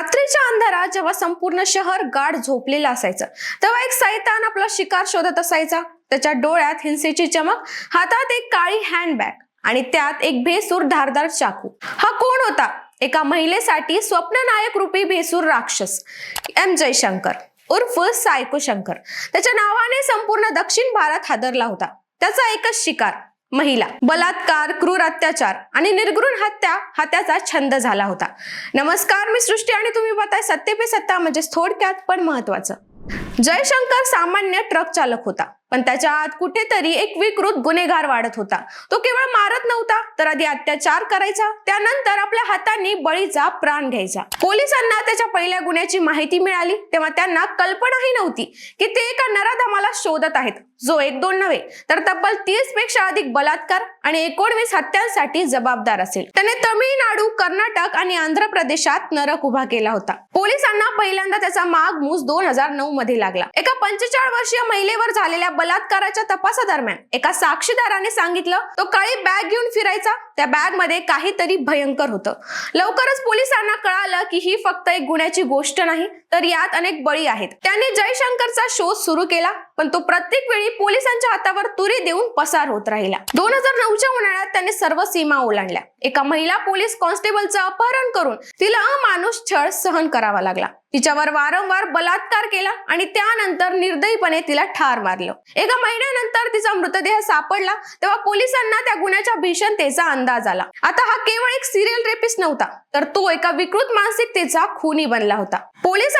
रात्रीच्या अंधारात जेव्हा संपूर्ण शहर गाढ झोपलेलं असायचं तेव्हा एक सैतान आपला शिकार शोधत असायचा. त्याच्या डोळ्यात हिंसेची चमक हातात एक काळी हँडबॅग आणि त्यात एक भेसूर धारदार चाकू. हा कोण होता? एका महिलेसाठी स्वप्ननायक रूपी भेसूर राक्षस एम जयशंकर उर्फ सायको शंकर. त्याच्या नावाने संपूर्ण दक्षिण भारत हादरला होता. त्याचा एकच शिकार महिला. बलात्कार क्रूर अत्याचार आणि निर्घृण हत्या हा त्याचा छंद झाला होता. नमस्कार मी सृष्टी आणि तुम्ही बताय सत्य पे सत्ता म्हणजे थोडक्यात पण महत्वाचं. जयशंकर सामान्य ट्रक चालक होता. पण त्याच्या आत कुठेतरी एक विकृत गुन्हेगार वाढत होता. तो केवळ मारत नव्हता तर आधी अत्याचार करायचा त्यानंतर आपल्या हातांनी बळीचा प्राण घ्यायचा. पोलिसांना त्याच्या पहिल्या गुन्ह्याची माहिती मिळाली तेव्हा त्यांना कल्पनाही नव्हती की ते एका नराधमाला शोधत आहेत. जो एक दोन नव्हे तर तब्बल तीसपेक्षा अधिक बलात्कार आणि एकोणवीस हत्यांसाठी जबाबदार असेल. त्याने तमिळनाडू कर्नाटक आणि आंध्र प्रदेशात नरक उभा केला होता. पोलिसांना पहिल्यांदा त्याचा माग मूस दोन हजार नऊ मध्ये लागला. एका पंचेचाळ वर्षीय महिलेवर झालेल्या बलात्काराच्या तपासादरम्यान एका साक्षीदाराने सांगितलं तो काळी बॅग घेऊन फिरायचा. त्या बॅगमध्ये काहीतरी भयंकर होतं. लवकरच पोलिसांना कळालं की ही फक्त एक गुन्ह्याची गोष्ट नाही तर यात अनेक बळी आहेत. त्याने जयशंकरचा शोध सुरू केला पण तो प्रत्येक वेळी पोलिसांच्या हातावर तुरी देऊन पसार होत राहिला. दोन हजार नऊच्या उन्हाळ्यात त्याने सर्व सीमा ओलांडल्या. एका महिला पोलीस कॉन्स्टेबलचं अपहरण करून तिला अमानुष छळ सहन करावा लागला. तिच्यावर वारंवार बलात्कार केला आणि त्यानंतर निर्दयीपणे तिला ठार मारलं. एका महिन्यानंतर तिचा मृतदेह सापडला तेव्हा पोलिसांना त्या गुन्ह्याच्या भीषणतेचा अंदाज आला. आता हा केवळ एक सिरियल रेपिस्ट नव्हता तर तो एका विकृत मानसिकतेचा खूनी बनला होता.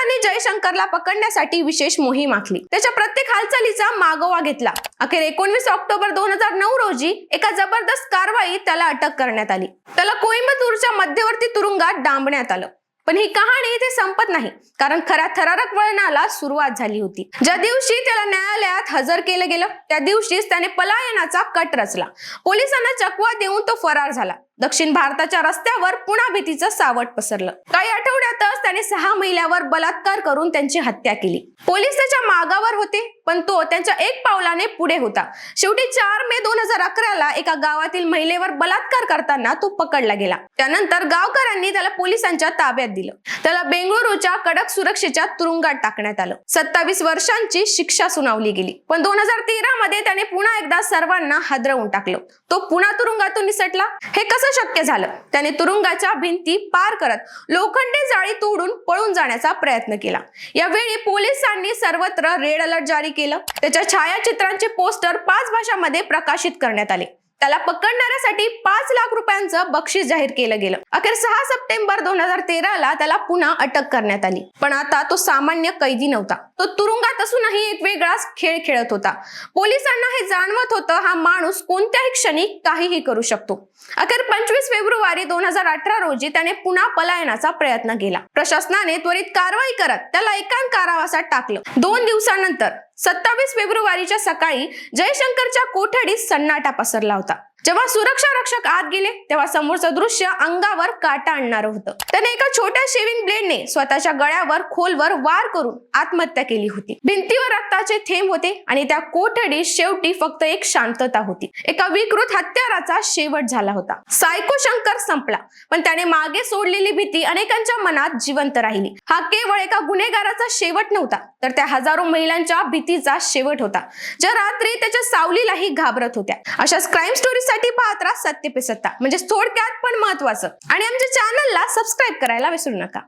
पोलिसांनी जयशंकरला पकडण्यासाठी विशेष मोहीम आखली. त्याच्या प्रत्येक हालचालीचा मागोवा घेतला. अखेर एकोणवीस ऑक्टोबर दोन हजार नऊ रोजी एका जबरदस्त कारवाईत त्याला अटक करण्यात आली. त्याला कोइंबतूरच्या मध्यवर्ती तुरुंगात डांबण्यात आलं. पण ही कहाणी इथे संपत नाही कारण खऱ्या थरारक वळणाला सुरुवात झाली होती. ज्या दिवशी त्याला न्यायालयात हजर केलं गेलं त्या दिवशीच त्याने पलायनाचा कट रचला. पोलिसांना चकवा देऊन तो फरार झाला. दक्षिण भारताच्या रस्त्यावर पुन्हा भीतीचं सावट पसरलं. काही आठवड्यातच त्याने सहा महिलावर बलात्कार करून त्यांची हत्या केली. पोलीस त्याच्या मागावर होते पण तो त्यांच्या एक पावलाने पुढे होता. शेवटी चार मे दोन हजार अकराला एका गावातील महिलेवर बलात्कार करताना तो पकडला गेला. त्यानंतर गावकऱ्यांनी त्याला पोलिसांच्या ताब्यात दिलं. त्याला बेंगळुरूच्या कडक सुरक्षेच्या तुरुंगात टाकण्यात आलं. सत्तावीस वर्षांची शिक्षा सुनावली गेली. पण दोन हजार तेरा मध्ये त्याने पुन्हा एकदा सर्वांना हादरवून टाकलं. तो पुन्हा तुरुंगातून निसटला. हे कसं शक्य झालं. त्याने तुरुंगाच्या भिंती पार करत लोखंडी जाळी तोडून पळून जाण्याचा प्रयत्न केला. यावेळी पोलिसांनी सर्वत्र रेड अलर्ट जारी केलं. त्याच्या छायाचित्रांचे पोस्टर पाच भाषांमध्ये प्रकाशित करण्यात आले. त्याला पकडणाऱ्यासाठी पाच लाख रुपयांचं बक्षीस जाहीर केलं गेलं. अखेर सहा सप्टेंबर दोन हजार तेराला त्याला पुन्हा अटक करण्यात आली. पण आता तो सामान्य कैदी नव्हता. तो तुरुंगात असूनही एक वेगळाच खेळ खेळत होता. पोलिसांना हे जाणवत होतं हा माणूस कोणत्याही क्षणी काहीही करू शकतो. अखेर पंचवीस फेब्रुवारी दोन हजार अठरा रोजी त्याने पुन्हा पलायनाचा प्रयत्न केला. प्रशासनाने त्वरित कारवाई करत त्याला एकांत कारावासात टाकलं. दोन दिवसानंतर सत्तावीस फेब्रुवारीच्या सकाळी जयशंकरच्या कोठडीत सन्नाटा पसरला होता. जेव्हा सुरक्षा रक्षक आत गेले तेव्हा समोरचं दृश्य अंगावर काटा आणणार होतं. त्याने एका छोट्या शेविंग ब्लेडने स्वतःच्या गळ्यावर खोलवर वार करून आत्महत्या केली होती. भिंतीवर रक्ताचे थेंब होते आणि त्या कोठडीत शेवटी फक्त एक शांतता होती. एका विकृत हत्याराचा शेवट झाला होता. सायको शंकर संपला पण त्याने मागे सोडलेली भीती अनेकांच्या मनात जिवंत राहिली. हा केवळ एका गुन्हेगाराचा शेवट नव्हता तर त्या हजारो महिलांच्या भीतीचा शेवट होता ज्या रात्री त्याच्या सावलीलाही घाबरत होत्या. अशाच क्राईम स्टोरी साठी पाहत राहा सत्य पे सत्ता म्हणजे थोडक्यात पण महत्वाचं. आणि आमच्या चॅनलला सबस्क्राईब करायला विसरू नका.